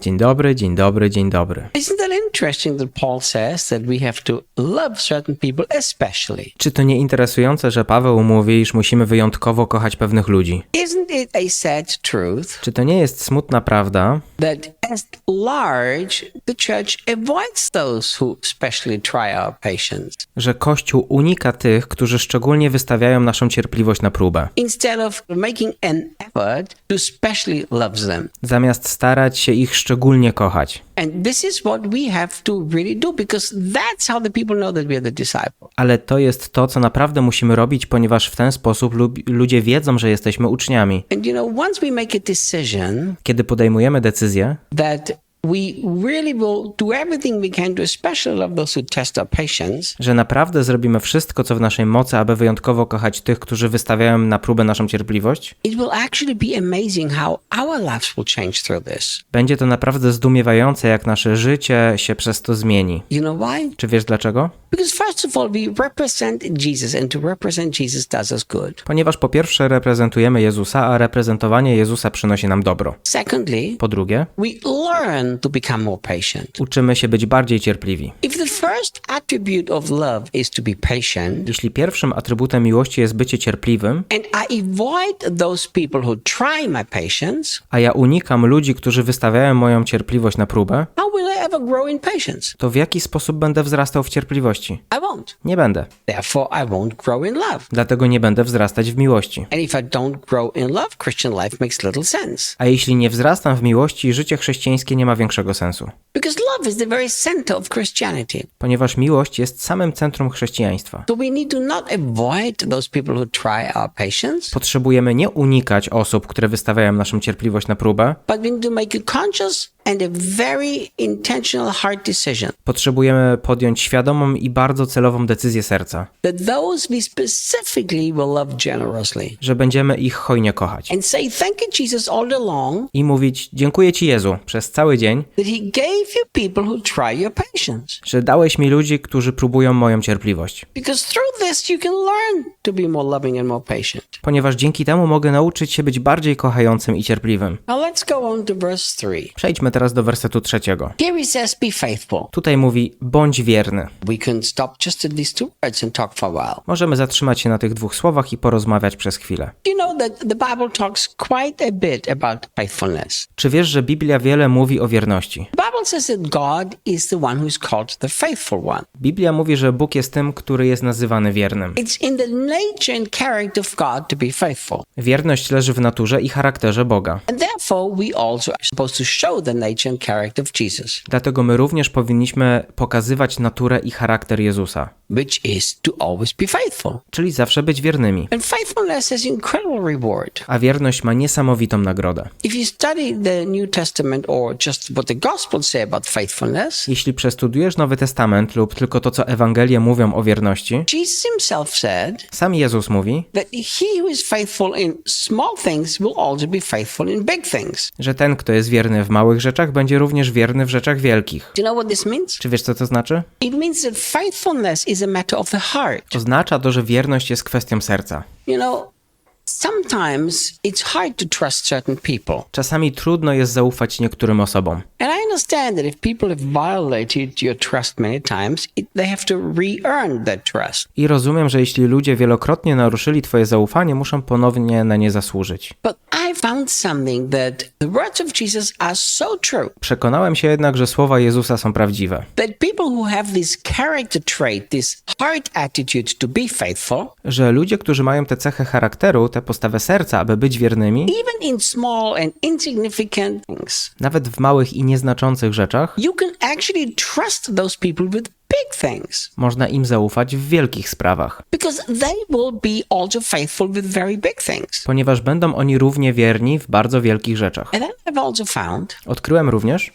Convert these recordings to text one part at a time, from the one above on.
Dzień dobry, dzień dobry, dzień dobry. Czy to nie interesujące, że Paweł mówi, iż musimy wyjątkowo kochać pewnych ludzi? Czy to nie jest smutna prawda, że Kościół unika tych, którzy szczególnie wystawiają naszą cierpliwość na próbę, zamiast starać się ich szczególnie kochać? The disciple. Ale to jest to, co naprawdę musimy robić, ponieważ w ten sposób ludzie wiedzą, że jesteśmy uczniami. Kiedy podejmujemy decyzję, we really will do everything we can to especially love those who test our patience, że naprawdę zrobimy wszystko, co w naszej mocy, aby wyjątkowo kochać tych, którzy wystawiają na próbę naszą cierpliwość, it will actually be amazing how our lives will change through this. będzie to naprawdę zdumiewające, jak nasze życie się przez to zmieni. You know why? Czy wiesz dlaczego? Because first of all, we represent Jesus, and to represent Jesus does us good. Ponieważ po pierwsze reprezentujemy Jezusa, a reprezentowanie Jezusa przynosi nam dobro. Secondly, Po drugie, we learn to become more patient. uczymy się być bardziej cierpliwi. If the first attribute of love is to be patient, Jeśli pierwszym atrybutem miłości jest bycie cierpliwym, and I avoid those people who try my patience, a ja unikam ludzi, którzy wystawiają moją cierpliwość na próbę, how will I ever grow in patience? to w jaki sposób będę wzrastał w cierpliwości? I won't. Nie będę. Therefore, I won't grow in love. Dlatego nie będę wzrastać w miłości. And if I don't grow in love, Christian life makes little sense. A jeśli nie wzrastam w miłości, życie chrześcijańskie nie ma większego sensu, ponieważ miłość jest samym centrum chrześcijaństwa. Potrzebujemy nie unikać osób, które wystawiają naszą cierpliwość na próbę, potrzebujemy podjąć świadomą i bardzo celową decyzję serca, that those we specifically will love generously że będziemy ich hojnie kochać. and say thank you, Jesus, all day long I mówić: Dziękuję Ci, Jezu, przez cały dzień, that He gave you people who try your patience. że dałeś mi ludzi, którzy próbują moją cierpliwość. Because through this, you can learn to be more loving and more patient. Ponieważ dzięki temu mogę nauczyć się być bardziej kochającym i cierpliwym. Now let's go on to verse 3. Przejdźmy teraz do wersetu trzeciego. Here he says, Be faithful. Tutaj mówi: bądź wierny. We can stop just at these two words and talk for a while. Możemy zatrzymać się na tych dwóch słowach i porozmawiać przez chwilę. Czy wiesz, że Biblia wiele mówi o wierności? Biblia mówi, że Bóg jest tym, który jest nazywany wiernym. It's in the nature and character of God to be faithful. Wierność leży w naturze i charakterze Boga. And Dlatego my również powinniśmy pokazywać naturę i charakter Jezusa, which is to always be faithful. czyli zawsze być wiernymi. And faithfulness has incredible reward. A wierność ma niesamowitą nagrodę. If you study the New Testament or just what the Gospels say about faithfulness, Jeśli przestudujesz Nowy Testament lub tylko to, co Ewangelie mówią o wierności, Jesus himself said sam Jezus mówi, that he who is faithful in small things will also be faithful in big things. Że ten, kto jest wierny w małych rzeczach, będzie również wierny w rzeczach wielkich. Do you know what this means? Czy wiesz, co to znaczy? It means that faithfulness is a matter of the heart. Oznacza to, że wierność jest kwestią serca. You know, sometimes it's hard to trust certain people. Czasami trudno jest zaufać niektórym osobom. And I understand that if people have violated your trust many times, it, they have to re-earn that trust. I rozumiem, że jeśli ludzie wielokrotnie naruszyli Twoje zaufanie, muszą ponownie na nie zasłużyć. But I found something that the words of Jesus are so true Przekonałem się jednak, że słowa Jezusa są prawdziwe. that people who have this character trait, this heart attitude to be faithful, Że ludzie, którzy mają tę cechę charakteru, tę postawę serca, aby być wiernymi, nawet w małych i nieznaczących rzeczach, you can actually trust those people with big things. Można im zaufać w wielkich sprawach, because they will be also faithful with very big things. ponieważ będą oni równie wierni w bardzo wielkich rzeczach. And then I've also found Odkryłem również,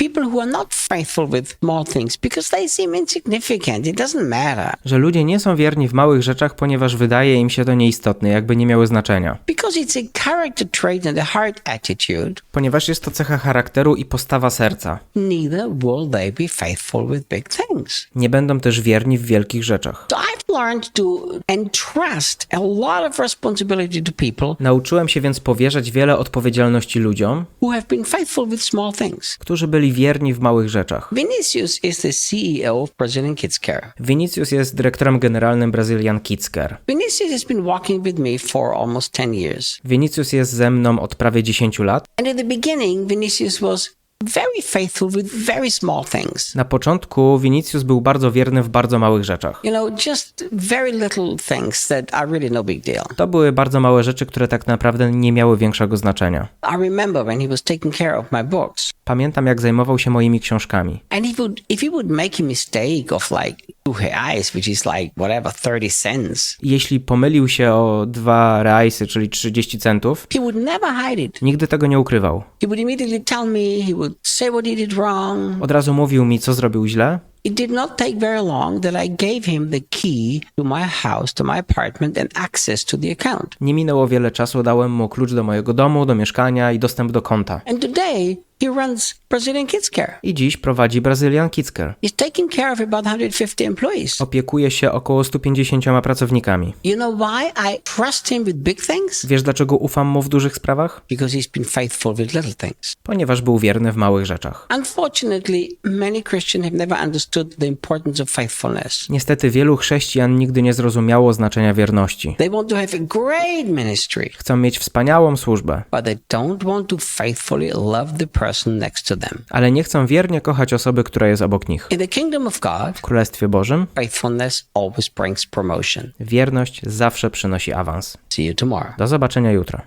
that people who are not faithful with small things because they seem insignificant. It doesn't matter. Że ludzie nie są wierni w małych rzeczach, ponieważ wydaje im się to nieistotne, jakby nie miały znaczenia. Because it's a character trait and a heart attitude, Ponieważ jest to cecha charakteru i postawa serca. neither will they be faithful with big things. Nie będą też wierni w wielkich rzeczach. So I've learned to entrust a lot of responsibility to people Nauczyłem się więc powierzać wiele odpowiedzialności ludziom, who have been faithful with small things. którzy byli wierni w małych rzeczach. Vinicius is the CEO of Brazilian Kids Care. Vinicius jest dyrektorem generalnym Brazilian Kids Care. Vinicius has been walking with me for almost 10 years. Vinicius jest ze mną od prawie 10 lat. And in the beginning, Vinicius was very faithful with very small things. Na początku Vinicius był bardzo wierny w bardzo małych rzeczach. You know, just very little things that are really no big deal. To były bardzo małe rzeczy, które tak naprawdę nie miały większego znaczenia. I remember when he was taking care of my books. Pamiętam, jak zajmował się moimi książkami. And would, if would make a mistake of like two reais, which is like whatever, 30 cents, Jeśli pomylił się o dwa reaisy, czyli 30 centów, he would never hide it. nigdy tego nie ukrywał. He would immediately tell me, he would say what he did wrong. Od razu mówił mi, co zrobił źle. It did not take very long that I gave him the key to my house, to my apartment, and access to the account. Nie minęło wiele czasu, dałem mu klucz do mojego domu, do mieszkania i dostęp do konta. And today, he runs Brazilian Kids Care. I dziś prowadzi Brazilian Kids Care. He's taking care of about 150 employees. Opiekuje się około 150 pracownikami. You know why I trust him with big things? Wiesz, dlaczego ufam mu w dużych sprawach? Because he's been faithful with little things. Ponieważ był wierny w małych rzeczach. Unfortunately, many Christians have never understood the importance of faithfulness. Niestety wielu chrześcijan nigdy nie zrozumiało znaczenia wierności. They want to have a great ministry, Chcą mieć wspaniałą służbę, but they don't want to faithfully love the person next to them. ale nie chcą wiernie kochać osoby, która jest obok nich. In the kingdom of God, W Królestwie Bożym faithfulness always brings promotion. wierność zawsze przynosi awans. See you tomorrow. Do zobaczenia jutro.